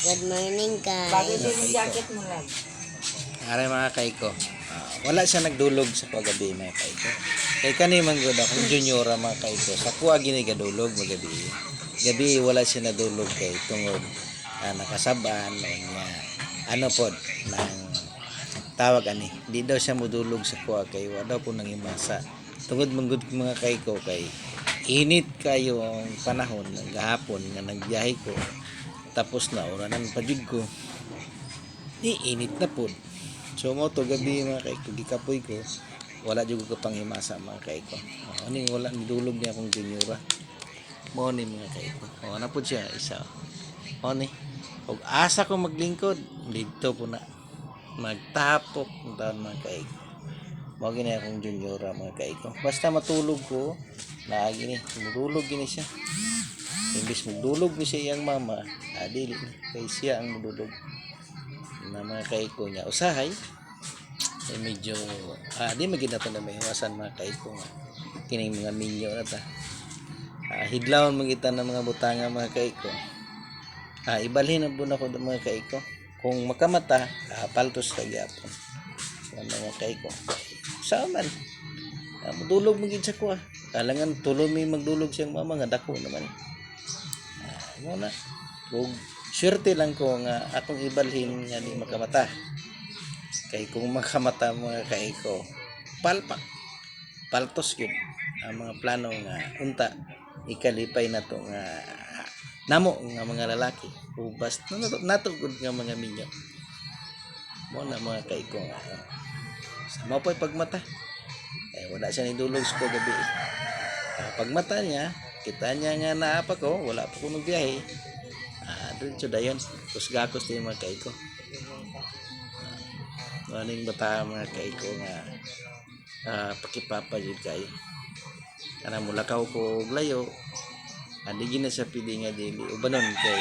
Good morning, Bagay guys. din yung jacket mo lang. Aray mga kaiko. Ah, wala siya nagdulog sa kagabi mga kaiko. Kay kani man gud akong juniora mga kaiko. Sa kuha gini gadulog magabi. Gabi wala siya nadulog kay tungod ah, nakasaban niya ano pod nang tawag ani. Di daw siya modulog sa kuha kay wa daw po nang imasa. Tungod manggod mga kaiko kay init kayo ang panahon ng gahapon nga nagbiyahe ko. Tapos na oranan pa jud ko. Di init na pod. So mo to gabi mga kaiko gikapoy ko. Wala jud ko pang himasa mga kaiko. Oh, ani wala ni dulog niya akong juniora. Mo ni mga kaiko. Oh, na pod siya isa. Oh ni. Og asa ko maglingkod dito po na magtapok ng taon mga kaiko. Mo gini akong juniora mga kaiko. Basta matulog ko, na gini, matulog gini siya. Imbis magdulog ni siya iyang mama, adili kay siya ang magdulog. Na mga kaiko niya. Usahay ay medyo ah, di magina to na may iwasan mga kaiko nga. Kining mga minyo na ta. Ah, hidlawon magita ng mga butanga mga kaiko. Ah, ibalhin ang buna ko mga kaiko. Kung makamata ah, paltos ka gyapon. Sa mga kaiko. Sa man. Ah, madulog magid sa kuha kalangan tuloy may magdulog siyang mama nga dako naman ah, mo na ug Swerte lang ko nga akong ibalhin nga di makamata. Kay kung makamata mga kay ko, palpak. Paltos yun. Ang mga plano nga unta ikalipay na to nga namo nga mga lalaki. Ubas natugod nga mga minyo. Mo na mga kay ko nga. Sa mo pa'y pagmata. Eh wala siya ni dulog sa gabi. Ah, pagmata niya, kita niya nga naapa ko, wala pa ko biyahe. Ah, doon siya dayon. Tapos gakos din mga kaiko. Ah, ano yung bata mga kaiko nga ah, pakipapa yun kayo. Kana mula ka ko layo. Adi gina siya pili nga dili. Ubanon kay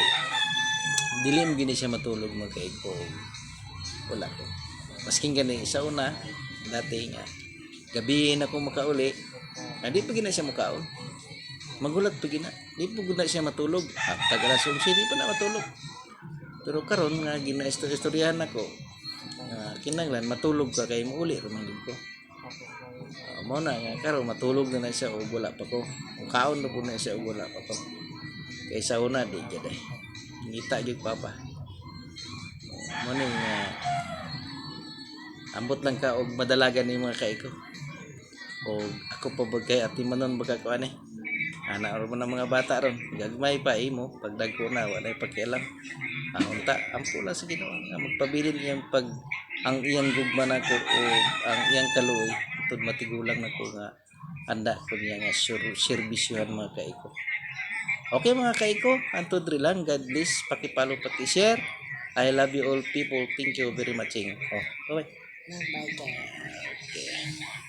dili mo gini siya matulog mga kaiko. Wala ko. Masking gani sa una, dati nga gabi na ko makauli. Hindi pa gina siya makaon magulat pa gina di po guna siya matulog. Ah, tag alas 11 di pa na matulog. Pero karon nga gina istoryahan ako. Uh, kinanglan matulog ka kay muuli rumang ko. Uh, mo na nga karon matulog na na siya o wala pa ko. Kaon na po na siya o wala pa ko. Kay sa una di jud eh. Ngita jud papa. Mo ni nga ambot lang ka og madalagan ni mga kaiko. O ako pa bagay at manon baga ko ani anak ron ng mga bata ron gagmay pa imo pag dagko na wala pakialam ang unta ampo lang sa Ginoo nga magpabilin iyang pag ang iyang gugma nako o ang iyang kaluoy tud matigulang nako nga anda ko niya nga sur serbisyohan mga kaiko Okay mga kaiko, antod rin lang. God bless. Pakipalo, paki-share. I love you all people. Thank you very much. Oh, okay. Bye, guys. Okay.